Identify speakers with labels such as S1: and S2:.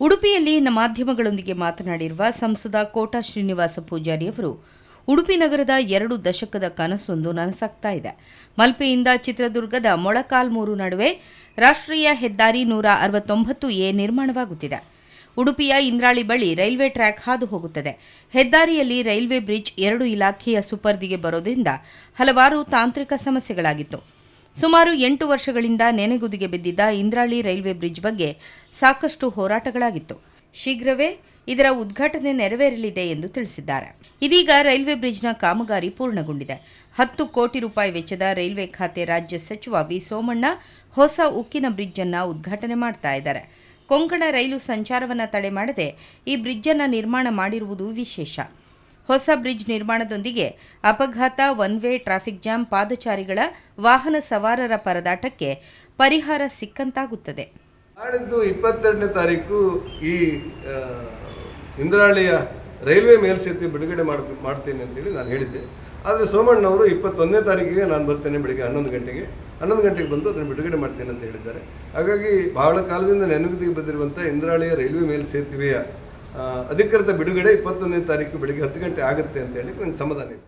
S1: ಉಡುಪಿಯಲ್ಲಿ ಮಾಧ್ಯಮಗಳೊಂದಿಗೆ ಮಾತನಾಡಿರುವ ಸಂಸದ ಕೋಟಾ ಶ್ರೀನಿವಾಸ ಪೂಜಾರಿ ಅವರು, ಉಡುಪಿ ನಗರದ ಎರಡು ದಶಕದ ಕನಸೊಂದು ನನಸಾಗ್ತಾ ಇದೆ. ಮಲ್ಪೆಯಿಂದ ಚಿತ್ರದುರ್ಗದ ಮೊಳಕಾಲ್ಮೂರು ನಡುವೆ ರಾಷ್ಟ್ರೀಯ ಹೆದ್ದಾರಿ ನೂರ ಅರವತ್ತೊಂಬತ್ತು ಎ ನಿರ್ಮಾಣವಾಗುತ್ತಿದೆ. ಉಡುಪಿಯ ಇಂದ್ರಾಳಿ ಬಳಿ ರೈಲ್ವೆ ಟ್ರ್ಯಾಕ್ ಹಾದು ಹೋಗುತ್ತದೆ. ಹೆದ್ದಾರಿಯಲ್ಲಿ ರೈಲ್ವೆ ಬ್ರಿಡ್ಜ್ ಎರಡು ಇಲಾಖೆಯ ಸುಪರ್ದಿಗೆ ಬರೋದ್ರಿಂದ ಹಲವಾರು ತಾಂತ್ರಿಕ ಸಮಸ್ಯೆಗಳಾಗಿತ್ತು. ಸುಮಾರು ಎಂಟು ವರ್ಷಗಳಿಂದ ನೆನೆಗುದಿಗೆ ಬಿದ್ದಿದ್ದ ಇಂದ್ರಾಳಿ ರೈಲ್ವೆ ಬ್ರಿಡ್ಜ್ ಬಗ್ಗೆ ಸಾಕಷ್ಟು ಹೋರಾಟಗಳಾಗಿತ್ತು. ಶೀಘ್ರವೇ ಇದರ ಉದ್ಘಾಟನೆ ನೆರವೇರಲಿದೆ ಎಂದು ತಿಳಿಸಿದ್ದಾರೆ. ಇದೀಗ ರೈಲ್ವೆ ಬ್ರಿಡ್ಜ್ನ ಕಾಮಗಾರಿ ಪೂರ್ಣಗೊಂಡಿದೆ. ಹತ್ತು ಕೋಟಿ ರೂಪಾಯಿ ವೆಚ್ಚದ ರೈಲ್ವೆ ಖಾತೆ ರಾಜ್ಯ ಸಚಿವ ವಿ ಸೋಮಣ್ಣ ಹೊಸ ಉಕ್ಕಿನ ಬ್ರಿಡ್ಜ್ ಅನ್ನ ಉದ್ಘಾಟನೆ ಮಾಡ್ತಾ ಇದ್ದಾರೆ. ಕೊಂಕಣ ರೈಲು ಸಂಚಾರವನ್ನು ತಡೆ ಮಾಡದೆ ಈ ಬ್ರಿಡ್ಜ್ ಅನ್ನ ನಿರ್ಮಾಣ ಮಾಡಿರುವುದು ವಿಶೇಷ. ಹೊಸ ಬ್ರಿಡ್ಜ್ ನಿರ್ಮಾಣದೊಂದಿಗೆ ಅಪಘಾತ, ಒನ್ ವೇ ಟ್ರಾಫಿಕ್ ಜಾಮ್ ಪಾದಚಾರಿಗಳ ವಾಹನ ಸವಾರರ ಪರದಾಟಕ್ಕೆ ಪರಿಹಾರ ಸಿಕ್ಕಂತಾಗುತ್ತದೆ.
S2: ನಾಡಿದ್ದು ಇಪ್ಪತ್ತೆರಡನೇ ತಾರೀಕು ಈ ಇಂದ್ರಾಳಿಯ ರೈಲ್ವೆ ಮೇಲ್ಸೇತುವೆ ಬಿಡುಗಡೆ ಮಾಡ್, ಮಾಡ್ತೀನಿ ಅಂತೇಳಿ ನಾನು ಹೇಳಿದ್ದೆ. ಆದರೆ ಸೋಮಣ್ಣವರು ಇಪ್ಪತ್ತೊಂದನೇ ತಾರೀಕಿಗೆ ನಾನು ಬರ್ತೇನೆ ಬೆಳಿಗ್ಗೆ ಹನ್ನೊಂದು ಗಂಟೆಗೆ. ಹನ್ನೊಂದು ಗಂಟೆಗೆ ಬಂದು ಅದನ್ನು ಬಿಡುಗಡೆ ಮಾಡ್ತೇನೆ ಅಂತ ಹೇಳಿದ್ದಾರೆ. ಹಾಗಾಗಿ ಬಹಳ ಕಾಲದಿಂದ ನೆನಪಿಗೆ ಬಂದಿರುವಂಥ ಇಂದ್ರಾಳಿಯ ರೈಲ್ವೆ ಮೇಲ್ಸೇತುವೆಯ ಅಧಿಕೃತ ಬಿಡುಗಡೆ ಇಪ್ಪತ್ತೊಂದನೇ ತಾರೀಕು ಬೆಳಿಗ್ಗೆ ಹತ್ತು ಗಂಟೆ ಆಗುತ್ತೆ ಅಂತ ಹೇಳಿ ನನಗೆ ಸಮಾಧಾನ ಇದೆ